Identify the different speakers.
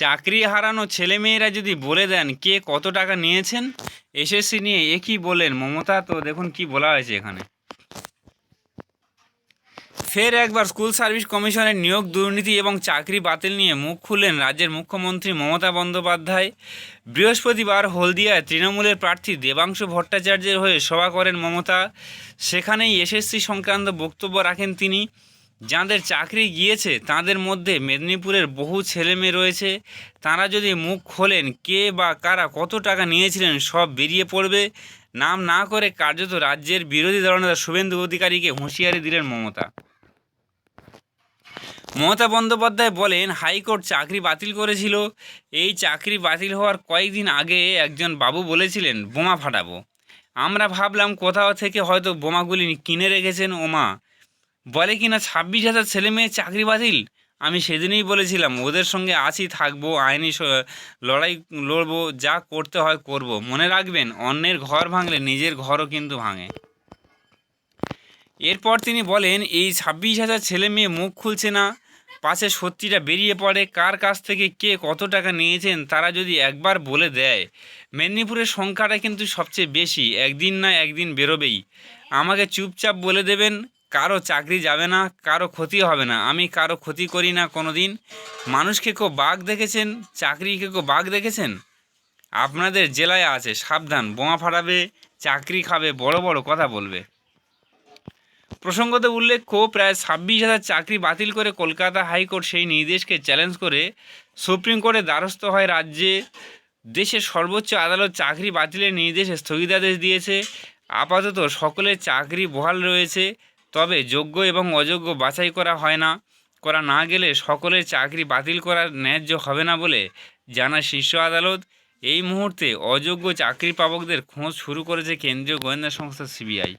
Speaker 1: চাকরি হারানো ছেলেমেয়েরা যদি বলে দেন কে কত টাকা নিয়েছেন? এসএসসি নিয়ে এ কি বলেন? মমতা, তো দেখুন কি বলা হয়েছে এখানে। ফের একবার স্কুল সার্ভিস কমিশনের নিয়োগ, দুর্নীতি এবং চাকরি বাতিল নিয়ে মুখ খুললেন রাজ্যের মুখ্যমন্ত্রী মমতা বন্দ্যোপাধ্যায়। বৃহস্পতিবার হলদিয়ায় তৃণমূলের প্রার্থী দেবাংশু ভট্টাচার্যের হয়ে সভা করেন মমতা। সেখানেই এসএসসি সংক্রান্ত বক্তব্য রাখেন তিনি। যাদের চাকরি গিয়েছে, তাদের মধ্যে মেদিনীপুরের বহু ছেলেমেয়ে রয়েছে। তারা যদি মুখ খোলেন, কে বা কারা কত টাকা নিয়েছিলেন সব বেরিয়ে পড়বে। নাম না করে কার্যত রাজ্যের বিরোধী দলনেতা শুভেন্দু অধিকারীকে হুঁশিয়ারি দিলেন মমতা। মমতা বন্দ্যোপাধ্যায় বলেন, হাইকোর্ট চাকরি বাতিল করেছিল। এই চাকরি বাতিল হওয়ার কয়েকদিন আগে একজন বাবু বলেছিলেন, বোমা ফাটাবো। আমরা ভাবলাম কোথাও থেকে হয়তো বোমাগুলি কিনে রেখেছেন, ওমা। বলে কি না ছাব্বিশ হাজার ছেলে মেয়ে চাকরি বাতিল? আমি সেদিনই বলেছিলাম, ওদের সঙ্গে আছি, থাকব, আইনি লড়াই লড়বো, যা করতে হয় করব। মনে রাখবেন, অন্যের ঘর ভাঙলে নিজের ঘরও কিন্তু ভাঙে। এরপর তিনি বলেন, এই ছাব্বিশ হাজার ছেলে মেয়ে মুখ খুলছে না, পাশে সত্যিটা বেরিয়ে পড়ে, কার কাছ থেকে কে কত টাকা নিয়েছেন, তারা যদি একবার বলে দেয়, মেদিনীপুরের সংখ্যাটা কিন্তু সবচেয়ে বেশি, একদিন না একদিন বেরোবেই। আমাকে চুপচাপ বলে দেবেন কারও চাকরি যাবে না, কারও ক্ষতি হবে না। আমি কারও ক্ষতি করি না কোনো দিন মানুষকে কেউ বাঘ দেখেছেন? চাকরিকে কেউ বাঘ দেখেছেন? আপনাদের জেলায় আছে, সাবধান, বোমা ফাটাবে, চাকরি খাবে, বড় বড় কথা বলবে। প্রসঙ্গত উল্লেখ্য প্রায় ছাব্বিশ হাজার চাকরি বাতিল করে কলকাতা হাইকোর্ট সেই নির্দেশকে চ্যালেঞ্জ করে সুপ্রিম কোর্টে দ্বারস্থ হয় রাজ্যে। দেশের সর্বোচ্চ আদালত চাকরি বাতিলের নির্দেশে স্থগিতাদেশ দিয়েছে। আপাতত সকলের চাকরি বহাল রয়েছে। তবে যোগ্য এবং অযোগ্য বাছাই করা হয় না। করা না গেলে সকলের চাকরি বাতিল করার ন্যায্য হবে না বলে জানা শীর্ষ আদালত। এই মুহূর্তে অযোগ্য চাকরি পাবকদের খোঁজ শুরু করেছে কেন্দ্রীয় গোয়েন্দা সংস্থা সিবিআই।